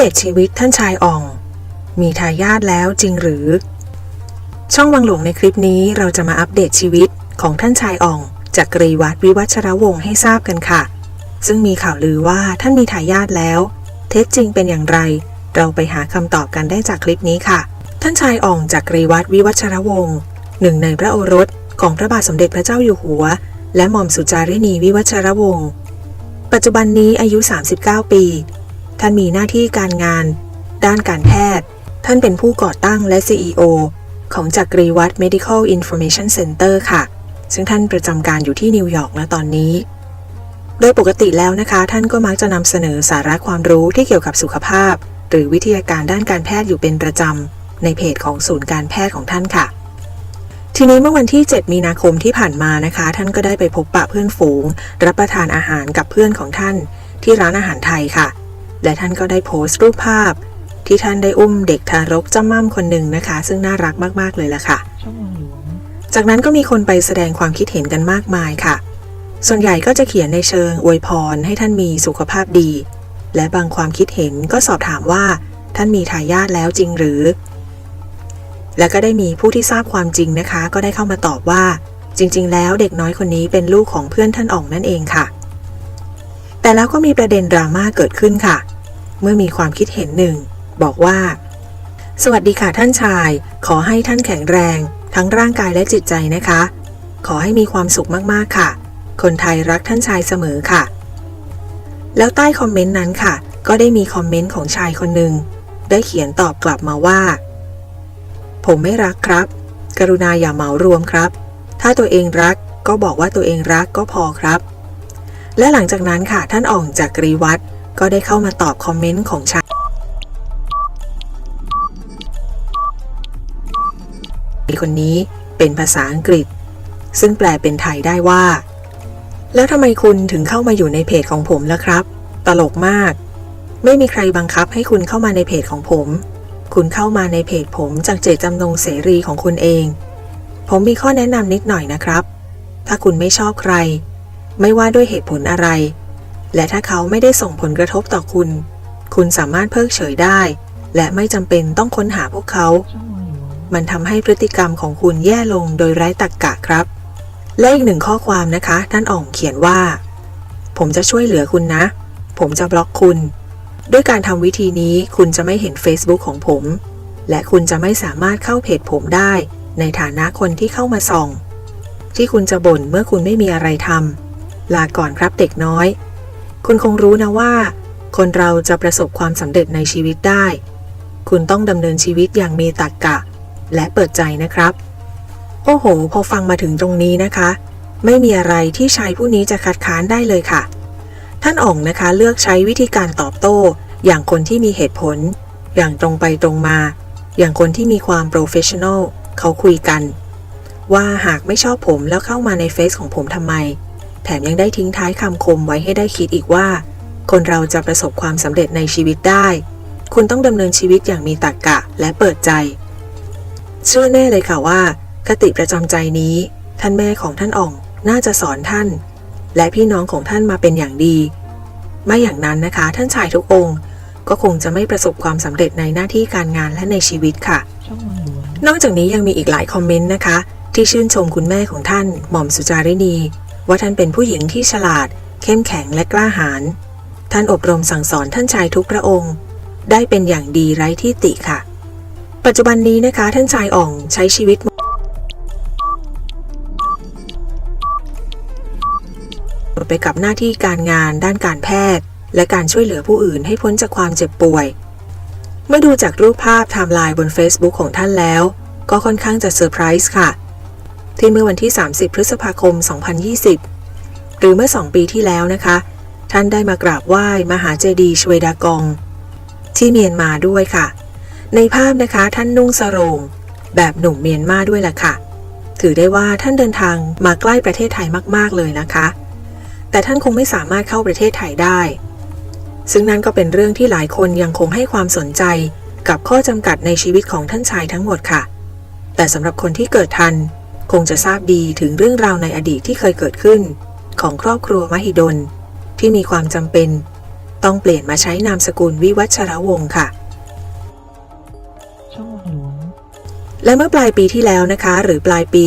เดตชีวิตท่านชายอ่อง มีทายาทแล้วจริงหรือ ช่องวังหลวงในคลิปนี้เราจะมาอัปเดตชีวิตของท่านชายอ่องจากกรีวัตรวิวัชรวงศ์ให้ทราบกันค่ะ ซึ่งมีข่าวลือว่าท่านมีทายาทแล้ว เท็จจริงเป็นอย่างไร เราไปหาคำตอบกันได้จากคลิปนี้ค่ะ ท่านชายอ่องจากกรีวัตรวิวัชรวงศ์หนึ่งในพระโอรสของพระบาทสมเด็จพระเจ้าอยู่หัว และหม่อมสุจารินีวิวัชรวงศ์ปัจจุบันนี้อายุ 39 ปี ท่านมีหน้าที่การงาน ด้านการแพทย์ ท่านเป็นผู้ก่อตั้งและ CEO ของจักรีวัต Medical Information Center ค่ะ ซึ่งท่านประจำการอยู่ที่นิวยอร์กณตอนนี้ โดยปกติแล้วนะคะ ท่านก็มักจะนำเสนอสาระความรู้ที่เกี่ยวกับสุขภาพ หรือวิทยาการด้านการแพทย์อยู่เป็นประจำในเพจของศูนย์การแพทย์ของท่านค่ะ ทีนี้เมื่อวันที่ 7 มีนาคมที่ผ่านมานะคะ ท่านก็ได้ไปพบปะเพื่อนฝูง รับประทานอาหารกับเพื่อนของท่าน ที่ร้านอาหารไทยค่ะ และท่านก็ได้โพสต์รูปภาพ ที่ท่านได้อุ้มเด็กทารกจ้ำม่ำคนหนึ่งนะคะ ซึ่งน่ารักมากๆเลยล่ะค่ะช่องวังหลวงจากนั้นก็มีคนไปแสดงความคิดเห็นกันมากมายค่ะ ส่วนใหญ่ก็จะเขียนในเชิงอวยพรให้ท่านมีสุขภาพดี และบางความคิดเห็นก็สอบถามว่า ท่านมีทายาทแล้วจริงหรือ และก็ได้มีผู้ที่ทราบความจริงนะคะ ก็ได้เข้ามาตอบว่า จริง ๆ แล้วเด็กน้อยคนนี้เป็นลูกของเพื่อนท่านอ่องนั่นเองค่ะ แต่แล้วก็มีประเด็นดราม่าเกิดขึ้นค่ะ เมื่อมีความคิดเห็นหนึ่ง บอกว่า สวัสดีค่ะท่านชาย ขอให้ท่านแข็งแรง ทั้งร่างกายและจิตใจนะคะ ขอให้มีความสุขมากๆค่ะ คนไทยรักท่านชายเสมอค่ะ แล้วใต้คอมเมนต์นั้นค่ะ ก็ได้มีคอมเมนต์ของชายคนหนึ่งได้เขียนตอบกลับมาว่า ผมไม่รักครับ กรุณาอย่าเหมารวมครับ ถ้าตัวเองรักก็บอกว่าตัวเองรักก็พอครับ และหลังจากนั้นค่ะท่านอ่องจากกรีวัตก็ได้เข้ามาตอบคอมเมนต์ของชาคนนี้เป็นภาษาอังกฤษ ซึ่งแปลเป็นไทยได้ว่า แล้วทำไมคุณถึงเข้ามาอยู่ในเพจของผมล่ะครับ ตลกมาก ไม่มีใครบังคับให้คุณเข้ามาในเพจของผม คุณเข้ามาในเพจผมจากเจตจำนงเสรีของคุณเอง ผมมีข้อแนะนำนิดหน่อยนะครับ ถ้าคุณไม่ชอบใคร ไม่ว่าด้วยเหตุผลอะไร และถ้าเขาไม่ได้ส่งผลกระทบต่อคุณ คุณสามารถเพิกเฉยได้ และไม่จำเป็นต้องค้นหาพวกเขา มันทำให้พฤติกรรมของคุณแย่ลงโดยไร้ตรรกกะครับ และอีกหนึ่งข้อความนะคะ ท่านอ่องเขียนว่า ผมจะช่วยเหลือคุณนะ ผมจะบล็อกคุณ ด้วยการทำวิธีนี้คุณจะไม่เห็น Facebook ของผม และคุณจะไม่สามารถเข้าเพจผมได้ ในฐานะคนที่เข้ามาส่องที่คุณจะบ่นเมื่อคุณไม่มีอะไรทำ ลาก่อนครับเด็กน้อย คุณคงรู้นะว่า คนเราจะประสบความสำเร็จในชีวิตได้ คุณต้องดำเนินชีวิตอย่างมีตรรกกะ และเปิดใจนะครับ โอ้โห พอฟังมาถึงตรงนี้นะคะ ไม่มีอะไรที่ชายผู้นี้จะคัดค้านได้เลยค่ะ ท่านอ่องนะคะเลือกใช้วิธีการตอบโต้ อย่างคนที่มีเหตุผล อย่างตรงไปตรงมา อย่างคนที่มีความโปรเฟชชั่นอลเขาคุยกัน ว่าหากไม่ชอบผมแล้วเข้ามาในเฟซของผมทำไม ถมยังได้ทิ้งท้ายคำคมไว้ให้ได้คิดอีกว่า คนเราจะประสบความสำเร็จในชีวิตได้ คุณต้องดำเนินชีวิตอย่างมีตรรกกะและเปิดใจ เชื่อแน่เลยค่ะว่า คติประจำใจนี้ ท่านแม่ของท่านอ่องน่าจะสอนท่าน และพี่น้องของท่านมาเป็นอย่างดี ไม่อย่างนั้นนะคะ ท่านชายทุกองค์ ก็คงจะไม่ประสบความสำเร็จในหน้าที่การงานและในชีวิตค่ะช่องวังหลวงนอกจากนี้ยังมีอีกหลายคอมเมนต์นะคะ ที่ชื่นชมคุณแม่ของท่านหม่อมสุจารินี ว่าท่านเป็นผู้หญิงที่ฉลาด เข้มแข็งและกล้าหาญท่านอบรมสั่งสอนท่านชายทุกพระองค์ ได้เป็นอย่างดีไร้ที่ติค่ะ ปัจจุบันนี้นะคะ ท่านชายอ่องใช้ชีวิตไปกับหน้าที่การงานด้านการแพทย์ และการช่วยเหลือผู้อื่นให้พ้นจากความเจ็บป่วย เมื่อดูจากรูปภาพไทม์ไลน์บน Facebook ของท่านแล้ว ก็ค่อนข้างจะเซอร์ไพรส์ค่ะ ที่เมื่อวันที่ 30 พฤษภาคม 2020 หรือเมื่อ 2 ปีที่แล้วนะคะ ท่านได้มากราบไหว้มหาเจดีย์ชเวดากอง ที่เมียนมาด้วยค่ะ ในภาพนะคะท่านนุ่งสรงแบบหนุ่มเมียนมาด้วยล่ะค่ะ ถือได้ว่าท่านเดินทางมาใกล้ประเทศไทยมากๆเลยนะคะ แต่ท่านคงไม่สามารถเข้าประเทศไทยได้ ซึ่งนั่นก็เป็นเรื่องที่หลายคนยังคงให้ความสนใจกับข้อจำกัดในชีวิตของท่านชายทั้งหมดค่ะ แต่สำหรับคนที่เกิดทัน คงจะทราบดีถึงเรื่องราวในอดีตที่เคยเกิดขึ้น ของครอบครัวมหิดล ที่มีความจำเป็น ต้องเปลี่ยนมาใช้นามสกุลวิวัชรวงศ์ค่ะช่องวังหลวงและเมื่อปลายปีที่แล้วนะคะ หรือปลายปี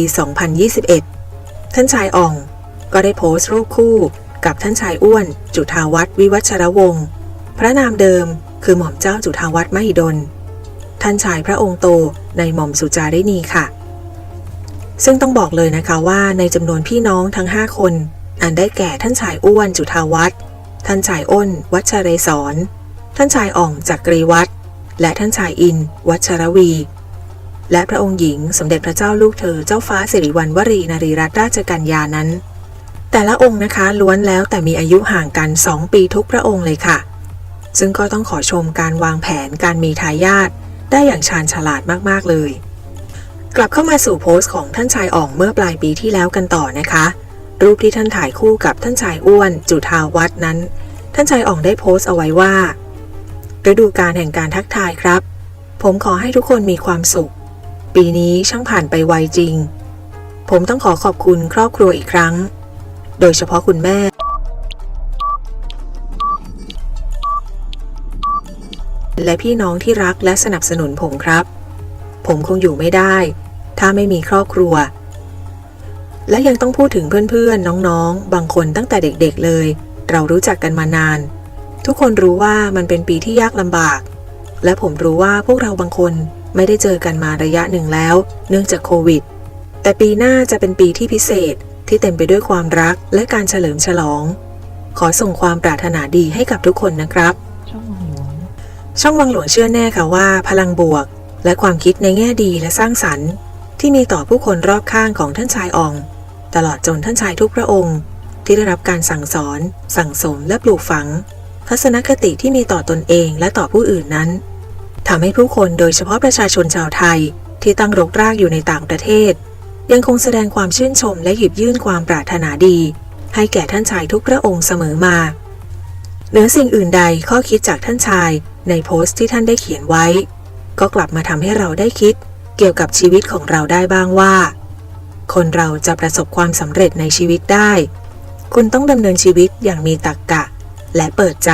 2021 ท่านชายอ่อง ก็ได้โพสต์รูปคู่กับท่านชายอ้วน จุฑาวัฒน์วิวัชรวงศ์พระนามเดิมคือหม่อมเจ้าจุฑาวัฒน์มหิดล ท่านชายพระองค์โตในหม่อมสุจารินีค่ะ ซึ่งต้องบอกเลยนะคะว่าในจำนวนพี่น้องทั้ง 5 คนอันได้แก่ท่านชายอ้วนจุฑาวัฒน์ท่านชายอ้น วัชเรศรท่านชายอ่องจักรีวัฒน์และท่านชายอิน วัชรวี และพระองค์หญิงสมเด็จพระเจ้าลูกเธอเจ้าฟ้าสิริวัณวรีนารีรัตนราชกัญญานั้น แต่ละองค์นะคะล้วนแล้วแต่มีอายุห่างกัน 2 ปีทุกพระองค์เลยค่ะ ซึ่งก็ต้องขอชมการวางแผนการมีทายาทได้อย่างชาญฉลาดมากๆเลย กลับเข้ามาสู่โพสต์ของท่านชายอ่องเมื่อปลายปีที่แล้วกันต่อนะคะ รูปที่ท่านถ่ายคู่กับท่านชายอ้วน จุฑาวัฒน์นั้น ท่านชายอ่องได้โพสต์เอาไว้ว่าฤดูการแห่งการทักทายครับ ผมขอให้ทุกคนมีความสุข ปีนี้ช่างผ่านไปไวจริง ผมต้องขอขอบคุณครอบครัวอีกครั้ง โดยเฉพาะคุณแม่และพี่น้องที่รักและสนับสนุนผมครับ ผมคงอยู่ไม่ได้ ถ้าไม่มีครอบครัว และยังต้องพูดถึงเพื่อนๆ น้องๆ บางคนตั้งแต่เด็กๆเลย เรารู้จักกันมานาน ทุกคนรู้ว่ามันเป็นปีที่ยากลำบาก และผมรู้ว่าพวกเราบางคนไม่ได้เจอกันมาระยะหนึ่งแล้ว เนื่องจากโควิด แต่ปีหน้าจะเป็นปีที่พิเศษที่เต็มไปด้วยความรักและการเฉลิมฉลอง ขอส่งความปรารถนาดีให้กับทุกคนนะครับ ช่องวังหลวงช่องวังหลวงเชื่อแน่ค่ะว่าพลังบวก และความคิดในแง่ดีและสร้างสรรค์ ที่มีต่อผู้คนรอบข้างของท่านชายออง ตลอดจนท่านชายทุกพระองค์ ที่ได้รับการสั่งสอน สั่งสมและปลูกฝัง ทัศนคติที่มีต่อตนเองและต่อผู้อื่นนั้นทำให้ผู้คนโดยเฉพาะประชาชนชาวไทยที่ตั้งรกรากอยู่ในต่างประเทศ ยังคงแสดงความชื่นชมและหยิบยื่นความปรารถนาดี ให้แก่ท่านชายทุกพระองค์เสมอมาเหนือสิ่งอื่นใดข้อคิดจากท่านชายในโพสต์ที่ท่านได้เขียนไว้ ก็กลับมาทำให้เราได้คิด เกี่ยวกับชีวิตของเราได้บ้างว่า คนเราจะประสบความสำเร็จในชีวิตได้ คุณต้องดำเนินชีวิตอย่างมีตรรกกะ และเปิดใจ